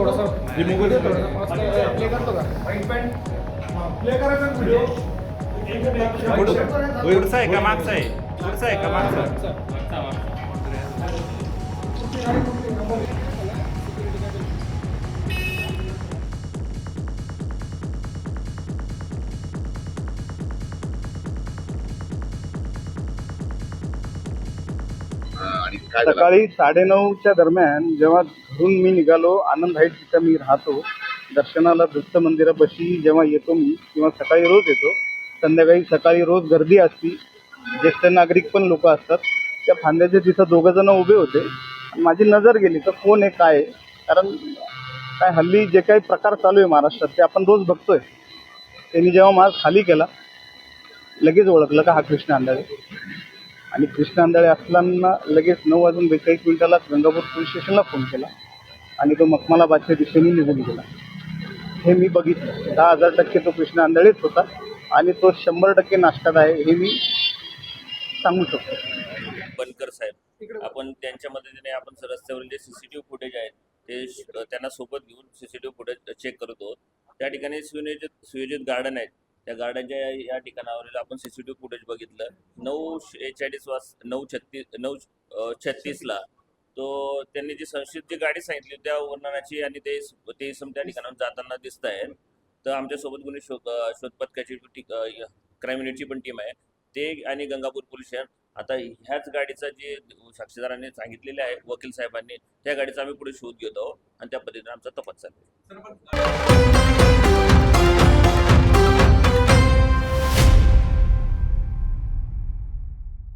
थोडासा play करतो का? प्ले करायचा व्हिडिओ पुढचा आहे का मागचा आहे? पुढचा आहे का मागचा. आणि काय झालं? सकाळी साडेनऊच्या दरम्यान जेव्हा घरून मी निघालो आनंद हाईट तिथं मी राहतो दर्शनाला दत्त मंदिरापाशी जेव्हा येतो मी किंवा सकाळी रोज येतो संध्याकाळी सकाळी रोज गर्दी असती ज्येष्ठ नागरिक पण लोक असतात त्या फांद्याचे तिथं दोघं जण उभे होते आणि माझी नजर गेली तर कोण आहे काय आहे? कारण काय हल्ली जे काही प्रकार चालू आहे महाराष्ट्रात ते आपण रोज बघतोय त्यांनी जेव्हा माझा खाली केला लगेच ओळखलं का हा कृष्ण अंधारे आणि कृष्ण आंधळे असताना लगेच नऊ वाजून बेचाळीस मिनिटाला गंगापूर पोलीस स्टेशनला फोन केला. आणि तो मखमालाबादच्या दिशेने निघून गेला. हे मी बघितलं. दहा हजार टक्के तो कृष्ण आंधळेच होता. आणि तो शंभर टक्के नाश्त्यात आहे हे मी सांगू शकतो. बनकर साहेब आपण त्यांच्या मदतीने आपण रस्त्यावरील जे सीसीटीव्ही फुटेज आहेत ते त्यांना सोबत घेऊन सीसीटीव्ही फुटेज चेक करत आहोत. त्या ठिकाणी सुनियोजित सुयोजित गार्डन आहेत. त्या गार्डनच्या या ठिकाणावरील आपण सीसीटीव्ही फुटेज बघितलं. नऊ एचाळीस वाज नऊ छत्तीस नऊ छत्तीसला तो त्यांनी जी संशयित जी गाडी सांगितली त्या वर्णनाची आणि ते ते इसम त्या ठिकाणावर जाताना दिसत आहेत तर आमच्यासोबत गुन्हे शोध शोधपथकाची शोध पथकाची क्राईम युनिटची पण टीम आहे. ते आणि गंगापूर पोलीस आता ह्याच गाडीचा जे साक्षीदारांनी सांगितलेले आहे वकील साहेबांनी त्या गाडीचा आम्ही पुढे शोध घेतो आणि त्या पद्धतीने आमचा तपास चालू आहे.